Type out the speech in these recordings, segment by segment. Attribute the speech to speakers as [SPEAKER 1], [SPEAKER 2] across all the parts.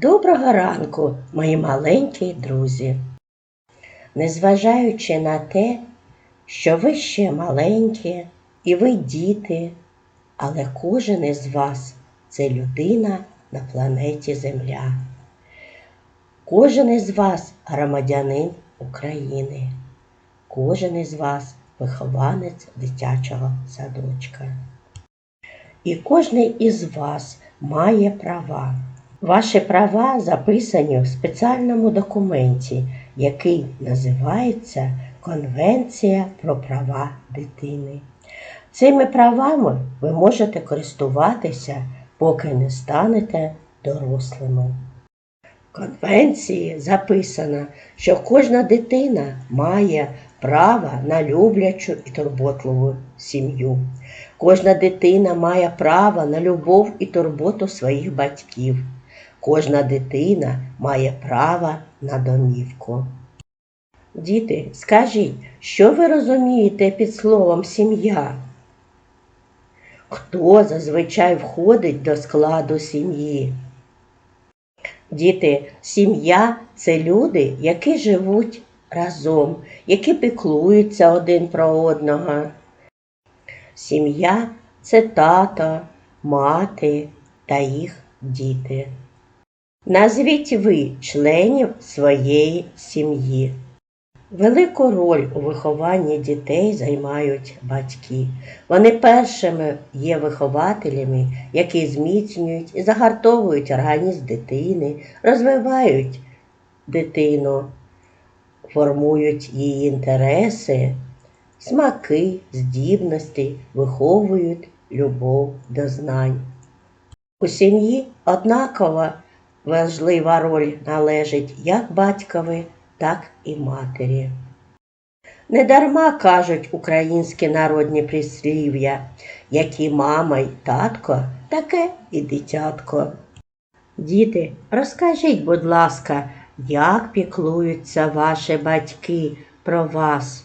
[SPEAKER 1] Доброго ранку, мої маленькі друзі. Незважаючи на те, що ви ще маленькі і ви діти, але кожен із вас це людина на планеті Земля. Кожен із вас громадянин України, кожен із вас вихованець дитячого садочка. І кожен із вас має права. Ваші права записані в спеціальному документі, який називається Конвенція про права дитини. Цими правами ви можете користуватися, поки не станете дорослими. В конвенції записано, що кожна дитина має право на люблячу і турботливу сім'ю. Кожна дитина має право на любов і турботу своїх батьків. Кожна дитина має право на домівку. Діти, скажіть, що ви розумієте під словом сім'я? Хто зазвичай входить до складу сім'ї? Діти, сім'я це люди, які живуть разом, які піклуються один про одного. Сім'я це тато, мати та їх діти. Назвіть ви членів своєї сім'ї. Велику роль у вихованні дітей займають батьки. Вони першими є вихователями, які зміцнюють і загартовують організм дитини, розвивають дитину, формують її інтереси, смаки, здібності, виховують любов до знань. У сім'ї однаково важлива роль належить як батькові, так і матері. Недарма кажуть українські народні прислів'я, які мама й татко, таке і дитятко. Діти, розкажіть, будь ласка, як піклуються ваші батьки про вас?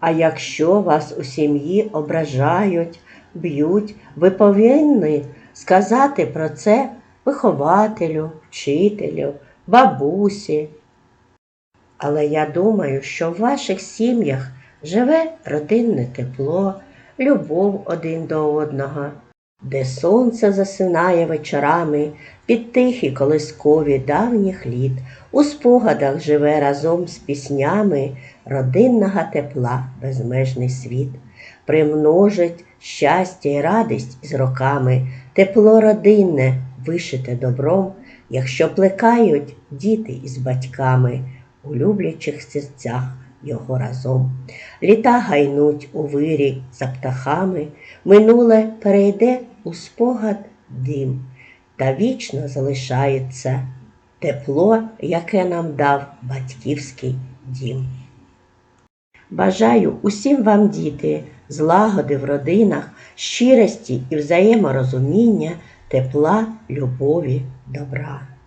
[SPEAKER 1] А якщо вас у сім'ї ображають, б'ють, ви повинні сказати про це вихователю, вчителю, бабусі. Але я думаю, що в ваших сім'ях живе родинне тепло, любов один до одного, де сонце засинає вечорами під тихі колискові давніх літ, у спогадах живе разом з піснями родинного тепла безмежний світ, примножить щастя і радість із роками, тепло родинне, вишите добром, якщо плекають діти із батьками у люблячих серцях його разом. Літа гайнуть у вирі за птахами, минуле перейде у спогад дим, та вічно залишається тепло, яке нам дав батьківський дім. Бажаю усім вам, діти, злагоди в родинах, щирості і взаєморозуміння, тепла, любові, добра.